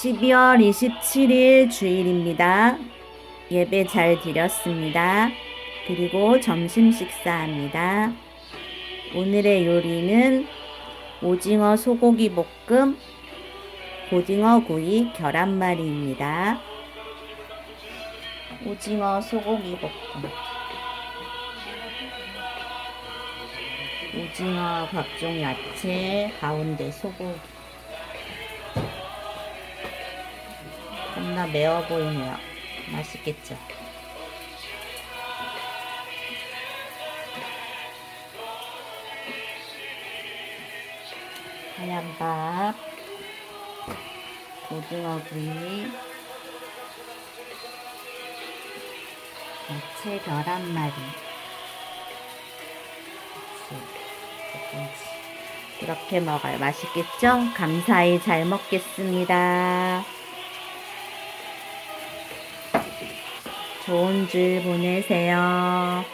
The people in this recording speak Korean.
12월 27일 주일입니다. 예배 잘 드렸습니다. 그리고 점심 식사합니다. 오늘의 요리는 오징어 소고기 볶음, 오징어 구이 계란말이입니다. 오징어 소고기 볶음. 오징어 각종 야채 가운데 소고기. 겁나 매워 보이네요. 맛있겠죠? 하얀 밥, 오징어 구이, 야채 계란말이. 그치, 이렇게 먹어요. 맛있겠죠? 감사히 잘 먹겠습니다. 좋은 주일 보내세요.